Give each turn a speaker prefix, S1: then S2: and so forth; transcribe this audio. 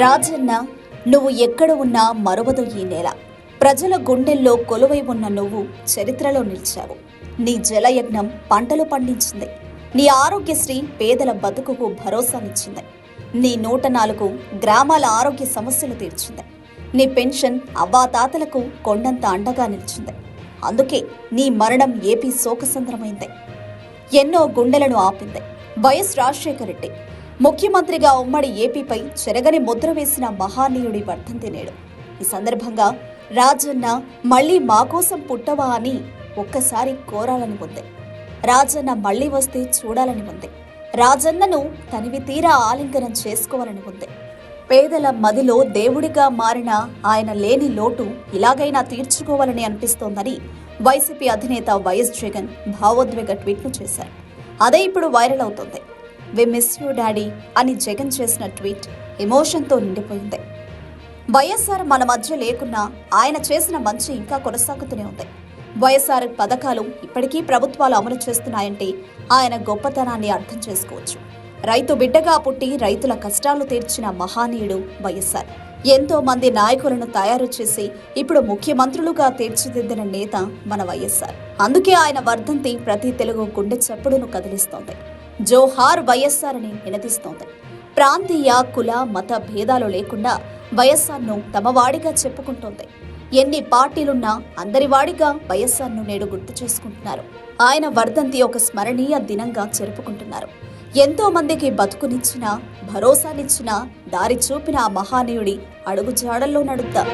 S1: రాజన్న నువ్వు ఎక్కడ ఉన్నా మరవదు ఈ నేల. ప్రజల గుండెల్లో కొలువై ఉన్న నువ్వు చరిత్రలో నిలిచావు. నీ జలయజ్ఞం పంటలు పండించింది. నీ ఆరోగ్యశ్రీ పేదల బతుకుకు భరోసానిచ్చింది. నీ నూట నాలుగు గ్రామాల ఆరోగ్య సమస్యలు తీర్చింది. నీ పెన్షన్ అవ్వాతాతలకు కొండంత అండగా నిలిచింది. అందుకే నీ మరణం ఏపీ శోకసంద్రమైంది. ఎన్నో గుండెలను ఆపింది. వైఎస్ రాజశేఖర రెడ్డి ముఖ్యమంత్రిగా ఉమ్మడి ఏపీపై చెరగని ముద్ర వేసిన మహానీయుడి వర్ధంతి నేడు ఈ సందర్భంగా రాజన్న మళ్ళీ మా కోసం పుట్టవా అని ఒక్కసారి కోరాలని ఉంది రాజన్న మళ్ళీ వస్తే చూడాలని ఉంది రాజన్నను తనివి తీరా ఆలింగనం చేసుకోవాలని ఉంది పేదల మదిలో దేవుడిగా మారిన ఆయన లేని లోటు ఇలాగైనా తీర్చుకోవాలని అనిపిస్తోందని వైసీపీ అధినేత వైఎస్ జగన్ భావోద్వేగ ట్వీట్ను చేశారు. అదే ఇప్పుడు వైరల్ అవుతోంది. వి మిస్ యూ డాడీ అని జగన్ చేసిన ట్వీట్ ఎమోషన్తో నిండిపోయింది. వైఎస్ఆర్ మన మధ్య లేకున్నా ఆయన చేసిన మంచి ఇంకా కొనసాగుతూనే ఉంది. వైఎస్ఆర్ పథకాలు ఇప్పటికీ ప్రభుత్వాలు అమలు చేస్తున్నాయంటే ఆయన గొప్పతనాన్ని అర్థం చేసుకోవచ్చు. రైతు బిడ్డగా పుట్టి రైతుల కష్టాలు తీర్చిన మహానీయుడు వైఎస్ఆర్. ఎంతో మంది నాయకులను తయారు చేసి ఇప్పుడు ముఖ్యమంత్రులుగా తీర్చిదిద్దిన నేత మన వైఎస్ఆర్. అందుకే ఆయన వర్ధంతి ప్రతి తెలుగు గుండె చప్పుడును కదిలిస్తోంది. జోహార్ వైఎస్ఆర్ అని వినతిస్తోంది ప్రాంతీయ కుల మత భేదాలు లేకుండా వైఎస్ఆర్ను తమ వాడిగా చెప్పుకుంటోంది. ఎన్ని పార్టీలున్నా అందరి వాడిగా వైఎస్ఆర్ను నేడు గుర్తు చేసుకుంటున్నారు. ఆయన వర్ధంతి ఒక స్మరణీయ దినంగా జరుపుకుంటున్నారు. ఎంతో మందికి బతుకునిచ్చిన భరోసానిచ్చిన దారి చూపిన ఆ మహానీయుడి అడుగు జాడల్లో నడుద్దాం.